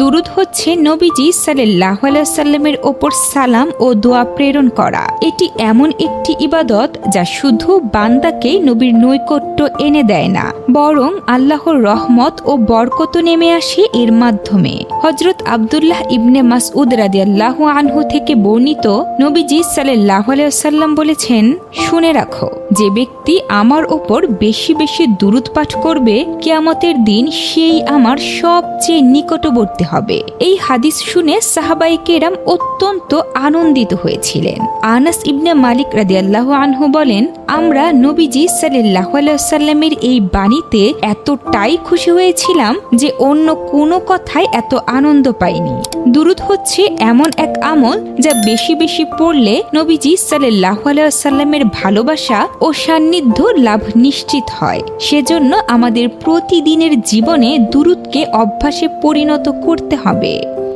দুরুদ হচ্ছে নবীজি সাল্লাহ সাল্লামের ওপর সালাম ও দোয়া প্রেরণ করা। এটি এমন একটি ইবাদত যা শুধু বান্দাকে নবীর নৈকট্য এনে দেয় না, বরং আল্লাহর রহমত ও বরকত নেমে আসে এর মাধ্যমে। হজরত আবদুল্লাহ ইবনে মাসউদ রাদিয়াল্লাহ আনহু থেকে বর্ণিত নবীজি সাল্লাহ সাল্লাম বলেছেন, শুনে রাখো, যে ব্যক্তি আমার ওপর বেশি বেশি দুরুদ পাঠ করবে, কেয়ামতের দিন সেই আমার সবচেয়ে নিকটবর্তী হবে। এই হাদিস শুনে সাহাবাই কেরাম অত্যন্ত আনন্দিত হয়েছিলেন। আনাস ইবনে মালিক রাদিয়াল্লাহ আনহু বলেন আমরা নবীজি সাল্লাহ সাল্লামের এই বাণীতে এতটাই খুশি হয়েছিলাম যে অন্য কোনো কথায় এত আনন্দ পাইনি। দুরুদ হচ্ছে এমন এক আমল যা বেশি বেশি পড়লে নবীজি সাল্লাহ সাল্লামের ভালোবাসা ও সান্নিধ্য লাভ নিশ্চিত হয়। সেজন্য আমাদের প্রতিদিনের জীবনে দুরুদকে অভ্যাসে পরিণত করতে হবে।